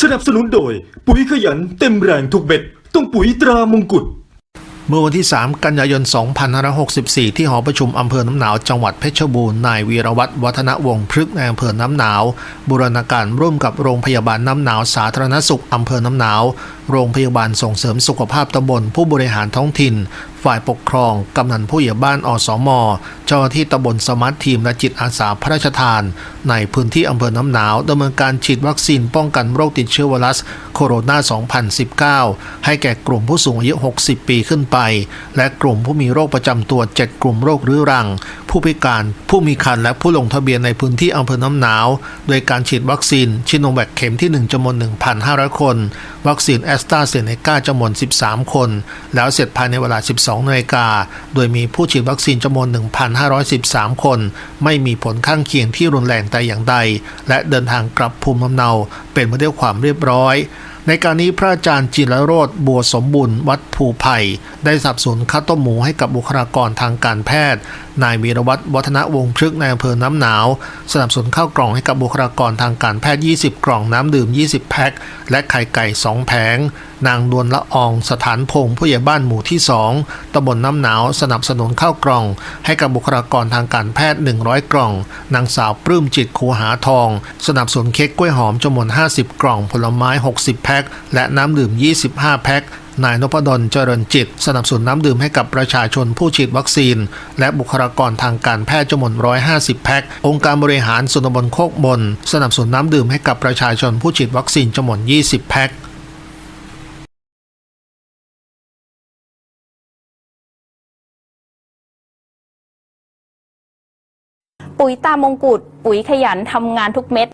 สนับสนุนโดย ปุ๋ยขยันเต็มแรงทุกเบ็ด ต้องปุ๋ยตรามงกุฎ เมื่อวันที่ 3 กันยายน 2564 ที่หอประชุมอำเภอน้ำหนาว จังหวัดเพชรบูรณ์นายวีรวัตรวัฒนวงศ์พฤกษ์ในอำเภอน้ำหนาว บูรณาการร่วมกับโรงพยาบาลน้ำหนาวสาธารณสุขอำเภอน้ำหนาว โรงพยาบาลส่งเสริมสุขภาพตำบลผู้บริหารท้องถิ่น ฝ่ายปกครอง กำนันผู้ใหญ่บ้านอสมเจ้าหน้าที่ตำบลสมาร์ททีมและจิตอาสาพระราชทาน ในพื้นที่อำเภอน้ำหนาวดำเนินการฉีดวัคซีนป้องกันโรคติดเชื้อไวรัสโคโรนา 2019 ให้แก่กลุ่มผู้สูงอายุ 60 ปีขึ้นไปและกลุ่มผู้มีโรคประจำตัว 7 กลุ่มโรคเรื้อรัง ผู้พิการ ผู้มีคันและผู้ลงทะเบียนในพื้นที่อำเภอน้ำหนาว โดยการฉีดวัคซีนชิโนแวคเข็มที่ 1จำนวน 1,500 คน วัคซีนแอสตราเซเนกาจำนวน 13 คน แล้วเสร็จภายในเวลา 12นาฬิกา โดยมีผู้ฉีดวัคซีนจำนวน 1,513 คน ไม่มีผลข้างเคียงที่รุนแรงแต่อย่างใด และเดินทางกลับภูมิลำเนา เป็นไปด้วยความเรียบร้อย ในการนี้พระอาจารย์จิรโรธบัวสมบุญวัดภูไผ่ได้สับสนุนข้าวต้มหมูให้กับบุคลากรทางการแพทย์ นายวีรวัตรวัฒนวงศ์พฤกษ์ในอำเภอน้ำหนาว สนับสนุนข้าวกล่องให้กับบุคลากรทางการแพทย์ 20 กล่องน้ำดื่ม 20 แพ็ค และไข่ไก่ 2 แผง นางนวลละออง สถานพงศ์ผู้ใหญ่บ้านหมู่ที่ 2ตำบลน้ำหนาว สนับสนุนข้าวกล่อง ให้กับบุคลากรทางการแพทย์ 100 กล่อง นางสาวปลื้มจิตคูหาทอง สนับสนุนเค้กกล้วยหอมจำนวน 50 กล่อง ผลไม้ 60 แพ็ค และน้ำดื่ม 25 แพ็ค นายนพดลเจริญจิต สนับสนุนน้ำดื่มให้กับประชาชนผู้ฉีดวัคซีน และบุคลากรทางการแพทย์จำนวน 150 แพ็ค องค์การบริหารส่วนตำบลโคกบน สนับสนุนน้ำดื่มให้กับประชาชนผู้ฉีดวัคซีนจำนวน 20 แพ็คปุ๋ยตามงกุฎปุ๋ยขยันทำงานทุกเม็ด